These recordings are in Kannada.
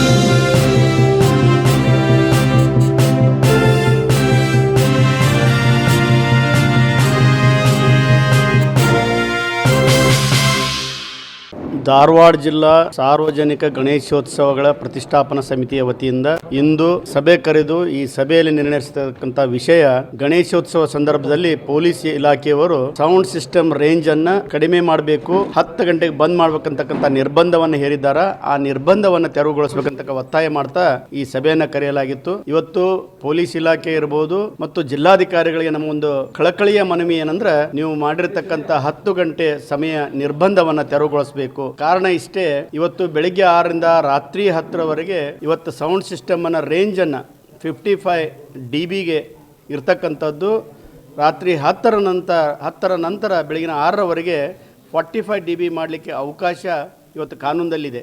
Thank you. ಧಾರವಾಡ ಜಿಲ್ಲಾ ಸಾರ್ವಜನಿಕ ಗಣೇಶೋತ್ಸವಗಳ ಪ್ರತಿಷ್ಠಾಪನಾ ಸಮಿತಿಯ ವತಿಯಿಂದ ಇಂದು ಸಭೆ ಕರೆದು ಈ ಸಭೆಯಲ್ಲಿ ನಿರ್ಣಯಿಸತಕ್ಕಂಥ ವಿಷಯ, ಗಣೇಶೋತ್ಸವ ಸಂದರ್ಭದಲ್ಲಿ ಪೊಲೀಸ್ ಇಲಾಖೆಯವರು ಸೌಂಡ್ ಸಿಸ್ಟಮ್ ರೇಂಜ್ ಅನ್ನ ಕಡಿಮೆ ಮಾಡಬೇಕು, ಹತ್ತು ಗಂಟೆಗೆ ಬಂದ್ ಮಾಡ್ಬೇಕಂತಕ್ಕಂಥ ನಿರ್ಬಂಧವನ್ನು ಹೇರಿದ್ದಾರ, ಆ ನಿರ್ಬಂಧವನ್ನು ತೆರವುಗೊಳಿಸಬೇಕಂತ ಒತ್ತಾಯ ಮಾಡ್ತಾ ಈ ಸಭೆಯನ್ನ ಕರೆಯಲಾಗಿತ್ತು. ಇವತ್ತು ಪೊಲೀಸ್ ಇಲಾಖೆ ಇರಬಹುದು ಮತ್ತು ಜಿಲ್ಲಾಧಿಕಾರಿಗಳಿಗೆ ನಮ್ಮ ಒಂದು ಕಳಕಳಿಯ ಮನವಿ ಏನಂದ್ರೆ, ನೀವು ಮಾಡಿರ್ತಕ್ಕಂಥ ಹತ್ತು ಗಂಟೆ ಸಮಯ ನಿರ್ಬಂಧವನ್ನ ತೆರವುಗೊಳಿಸಬೇಕು. ಕಾರಣ ಇಷ್ಟೇ, ಇವತ್ತು ಬೆಳಿಗ್ಗೆ ಆರರಿಂದ ರಾತ್ರಿ ಹತ್ತರವರೆಗೆ ಇವತ್ತು ಸೌಂಡ್ ಸಿಸ್ಟಮ್ ಅನ್ನ ರೇಂಜ್ ಅನ್ನ ಫಿಫ್ಟಿ ಫೈವ್ ಡಿ ಬಿಗೆ ಇರ್ತಕ್ಕಂಥದ್ದು. ರಾತ್ರಿ ಹತ್ತರ ನಂತರ ಹತ್ತರ ನಂತರ ಬೆಳಗಿನ ಆರರವರೆಗೆ ಫಾರ್ಟಿ ಫೈವ್ ಡಿ ಬಿ ಮಾಡಲಿಕ್ಕೆ ಅವಕಾಶ ಇವತ್ತು ಕಾನೂನದಲ್ಲಿದೆ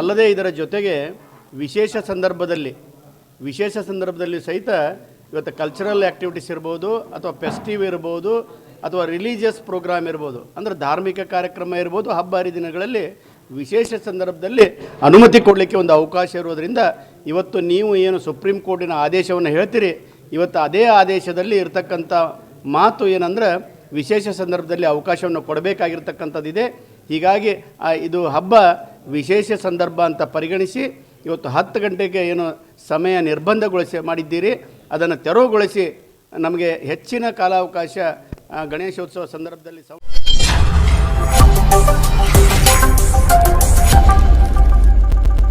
ಅಲ್ಲದೆ ಇದರ ಜೊತೆಗೆ ವಿಶೇಷ ಸಂದರ್ಭದಲ್ಲಿ ವಿಶೇಷ ಸಂದರ್ಭದಲ್ಲಿ ಸಹಿತ ಇವತ್ತು ಕಲ್ಚರಲ್ ಆ್ಯಕ್ಟಿವಿಟೀಸ್ ಇರ್ಬೋದು ಅಥವಾ ಫೆಸ್ಟಿವ್ ಇರ್ಬೋದು ಅಥವಾ ರಿಲೀಜಿಯಸ್ ಪ್ರೋಗ್ರಾಮ್ ಇರ್ಬೋದು, ಅಂದರೆ ಧಾರ್ಮಿಕ ಕಾರ್ಯಕ್ರಮ ಇರ್ಬೋದು ಹಬ್ಬ ಹರಿದಿನಗಳಲ್ಲಿ ವಿಶೇಷ ಸಂದರ್ಭದಲ್ಲಿ ಅನುಮತಿ ಕೊಡಲಿಕ್ಕೆ ಒಂದು ಅವಕಾಶ ಇರೋದರಿಂದ ಇವತ್ತು ನೀವು ಏನು ಸುಪ್ರೀಂ ಕೋರ್ಟಿನ ಆದೇಶವನ್ನು ಹೇಳ್ತೀರಿ, ಇವತ್ತು ಅದೇ ಆದೇಶದಲ್ಲಿ ಇರತಕ್ಕಂಥ ಮಾತು ಏನಂದ್ರೆ ವಿಶೇಷ ಸಂದರ್ಭದಲ್ಲಿ ಅವಕಾಶವನ್ನು ಕೊಡಬೇಕಾಗಿರ್ತಕ್ಕಂಥದ್ದಿದೆ. ಹೀಗಾಗಿ ಇದು ಹಬ್ಬ ವಿಶೇಷ ಸಂದರ್ಭ ಅಂತ ಪರಿಗಣಿಸಿ ಇವತ್ತು ಹತ್ತು ಗಂಟೆಗೆ ಏನು ಸಮಯ ನಿರ್ಬಂಧಗೊಳಿಸಿ ಮಾಡಿದ್ದೀರಿ, ಅದನ್ನು ತೆರವುಗೊಳಿಸಿ ನಮಗೆ ಹೆಚ್ಚಿನ ಕಾಲಾವಕಾಶ ಗಣೇಶೋತ್ಸವ ಸಂದರ್ಭದಲ್ಲಿ